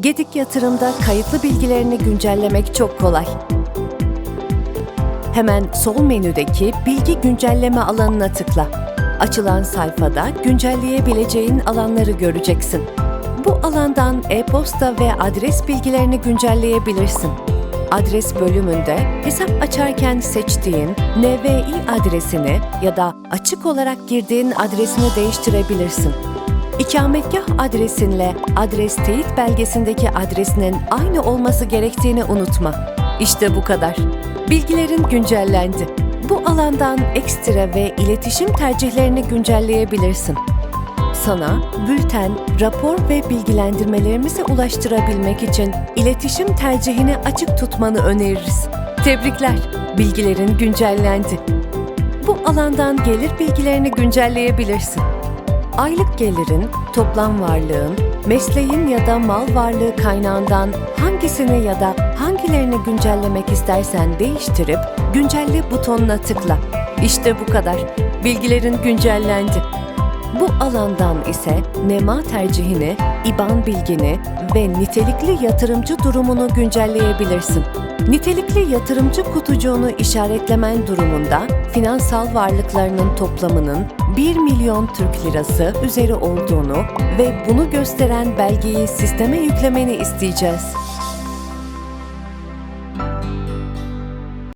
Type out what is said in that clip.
Gedik Yatırım'da kayıtlı bilgilerini güncellemek çok kolay. Hemen sol menüdeki Bilgi Güncelleme alanına tıkla. Açılan sayfada güncelleyebileceğin alanları göreceksin. Bu alandan e-posta ve adres bilgilerini güncelleyebilirsin. Adres bölümünde hesap açarken seçtiğin NVI adresini ya da açık olarak girdiğin adresini değiştirebilirsin. İkametgah adresinle adres teyit belgesindeki adresinin aynı olması gerektiğini unutma. İşte bu kadar. Bilgilerin güncellendi. Bu alandan ekstra ve iletişim tercihlerini güncelleyebilirsin. Sana bülten, rapor ve bilgilendirmelerimizi ulaştırabilmek için iletişim tercihini açık tutmanı öneririz. Tebrikler, bilgilerin güncellendi. Bu alandan gelir bilgilerini güncelleyebilirsin. Aylık gelirin, toplam varlığın, mesleğin ya da mal varlığı kaynağından hangisini ya da hangilerini güncellemek istersen değiştirip güncelle butonuna tıkla. İşte bu kadar. Bilgilerin güncellendi. Bu alandan ise NEMA tercihini, IBAN bilgini ve nitelikli yatırımcı durumunu güncelleyebilirsin. Nitelikli yatırımcı kutucuğunu işaretlemen durumunda finansal varlıklarının toplamının 1 milyon Türk lirası üzeri olduğunu ve bunu gösteren belgeyi sisteme yüklemeni isteyeceğiz.